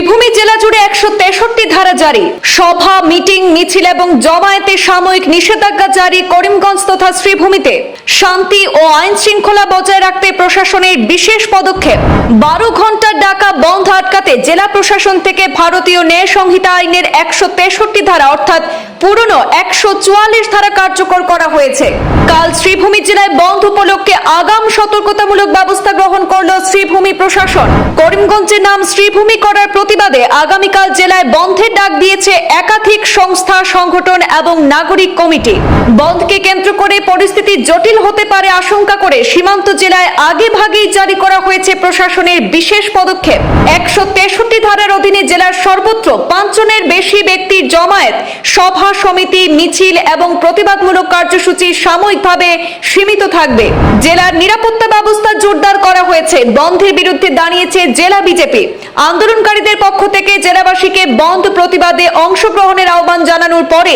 শ্রীভূমি জেলা জুড়ে একশো তেষট্টি ধারা জারি। সভা, মিটিং, মিছিল এবং জমায়েতে সাময়িক নিষেধাজ্ঞা জারি করিমগঞ্জ তথা শ্রীভূমিতে। শান্তি ও আইন শৃঙ্খলা বজায় রাখতে প্রশাসনের বিশেষ পদক্ষেপ। বারো ঘণ্টার ডাকা বন্ধ আটকাতে জেলা প্রশাসন থেকে ভারতীয় ন্যায় সংহিতা আইনের একশো তেষট্টি ধারা, অর্থাৎ পুরনো একশো চুয়াল্লিশ ধারা কার্যকর করা হয়েছে। কাল শ্রীভূমি জেলায় বন্ধ উপলক্ষে আগাম সতর্কতামূলক ব্যবস্থা গ্রহণ করল শ্রীভূমি প্রশাসন। করিমগঞ্জের নাম শ্রীভূমি করার প্রতিবাদে আগামীকাল জেলায় বন্ধের ডাক দিয়েছে একাধিক সংস্থা, সংগঠন এবং নাগরিক কমিটি। বন্ধকে কেন্দ্র করে পরিস্থিতি জটিল হতে পারে আশঙ্কা করে সীমান্ত জেলায় আগে ভাগেই জারি করা হয়েছে প্রশাসনের বিশেষ পদক্ষেপ। একশো তেষট্টি ধারার অধীনে জেলার সর্বত্র পাঁচজনের বেশি ব্যক্তির জমায়েত, সভা সমিতি, মিছিল এবং প্রতিবাদমূলক কার্যসূচি সাময়িকভাবে সীমিত থাকবে। জেলার নিরাপত্তা ব্যবস্থা জোরদার করা হয়েছে। বন্ধের বিরুদ্ধে দাঁড়িয়েছে জেলা বিজেপি। আন্দোলনকারীদের পক্ষ থেকে জেলাবাসীকে বন্ধ প্রতিবাদে অংশগ্রহণের আহ্বান জানানোর পরে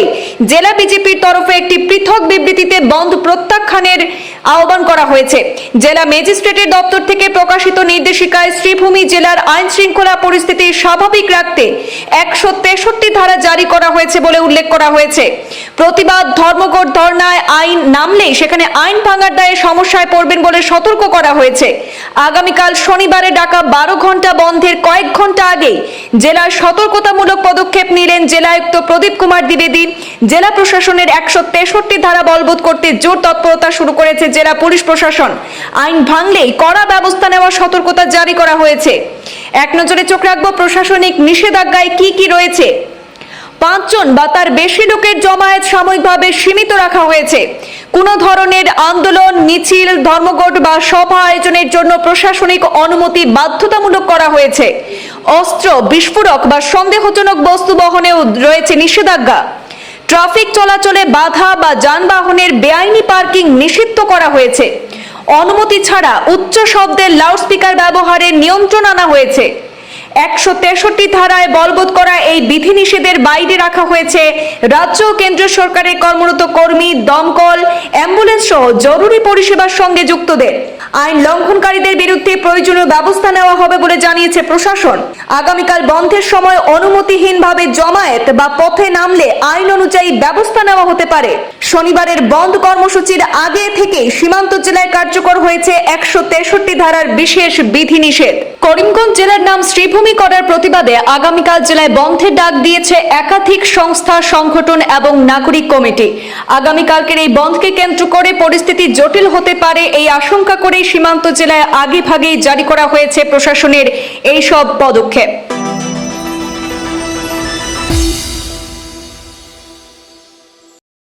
জেলা বিজেপির তরফে একটি পৃথক বিবৃতিতে বন্ধ প্রত্যাখ্যানের আহ্বান করা হয়েছে। জেলা ম্যাজিস্ট্রেটের দপ্তর থেকে প্রকাশিত নির্দেশিকায় শ্রীভূমি জেলার আইন শৃঙ্খলা পরিস্থিতি স্বাভাবিক রাখতে একশো তেষট্টি ধারা জারি করা হয়েছে বলে উল্লেখ করা হয়েছে। প্রতিবাদ, ধর্মঘট, ধর্নায় আইন নামলেই সেখানে আইন ভাঙার দায়ে সমস্যায় পড়বেন বলে সতর্ক করা হয়েছে। আগামীকাল শনিবারে ডাকা বারো ঘণ্টা বন্ধের কয়েক ঘণ্টা আগে জেলার সতর্কতামূলক পদক্ষেপ নিলেন জেলায়ুক্ত প্রদীপ কুমার দ্বিবেদী। জেলা প্রশাসনের একশো তেষট্টি ধারা বলবৎ করতে জোর তৎপরতা শুরু করেছে জেলা পুলিশ প্রশাসন। আইন ভাঙলেই কড়া ব্যবস্থা নেওয়ার সতর্কতা জারি করা হয়েছে। এক নজরে চোখ রাখব প্রশাসনিক নিষেধাজ্ঞায় কি কি রয়েছে। পাঁচজন বা তার বেশি লোকের জমায়েত সাময়িকভাবে সীমিত রাখা হয়েছে। কোনো ধরনের আন্দোলন, মিছিল, ধর্মঘট বা সভা আয়োজনের জন্য প্রশাসনিক অনুমতি বাধ্যতামূলক করা হয়েছে। অস্ত্র, বিস্ফোরক বা সন্দেহজনক বস্তু বহনেও রয়েছে নিষেধাজ্ঞা। ট্রাফিক চলাচলে বাধা বা যানবাহনের বেআইনি পার্কিং নিষিদ্ধ করা হয়েছে। অনুমতি ছাড়া উচ্চ শব্দের লাউডস্পিকার ব্যবহারে নিয়ন্ত্রণ আনা হয়েছে। একশো তেষট্টি ধারায় বলবৎ করা এই বিধিনিষেধের বাইরে রাখা হয়েছে। রাজ্য ও কেন্দ্র সরকারের কর্মরত কর্মী, দমকল অ্যাম্বুলেন্স সহ জরুরি পরিষেবার সঙ্গে যুক্তদের। আইন লঙ্ঘনকারীদের বিরুদ্ধে প্রয়োজনীয় ব্যবস্থা নেওয়া হবে বলে জানিয়েছে প্রশাসন। আগামীকাল বন্ধের সময় অনুমতিহীনভাবে জমায়েত বা পথে নামলে আইন অনুযায়ী ব্যবস্থা নেওয়া হতে পারে। শনিবারের বন্ধ কর্মসূচির আগে থেকেই সীমান্ত জেলায় কার্যকর হয়েছে একশো তেষট্টি ধারার বিশেষ বিধিনিষেধ। করিমগঞ্জ জেলার নাম শ্রীভূমি করার প্রতিবাদে আগামীকাল জেলায় বন্ধের ডাক দিয়েছে একাধিক সংস্থা, সংগঠন এবং নাগরিক কমিটি। আগামীকালকের এই বন্ধকে কেন্দ্র করে পরিস্থিতি জটিল হতে পারে এই আশঙ্কা করেই সীমান্ত জেলায় আগেভাগেই জারি করা হয়েছে প্রশাসনের এই সব পদক্ষেপ।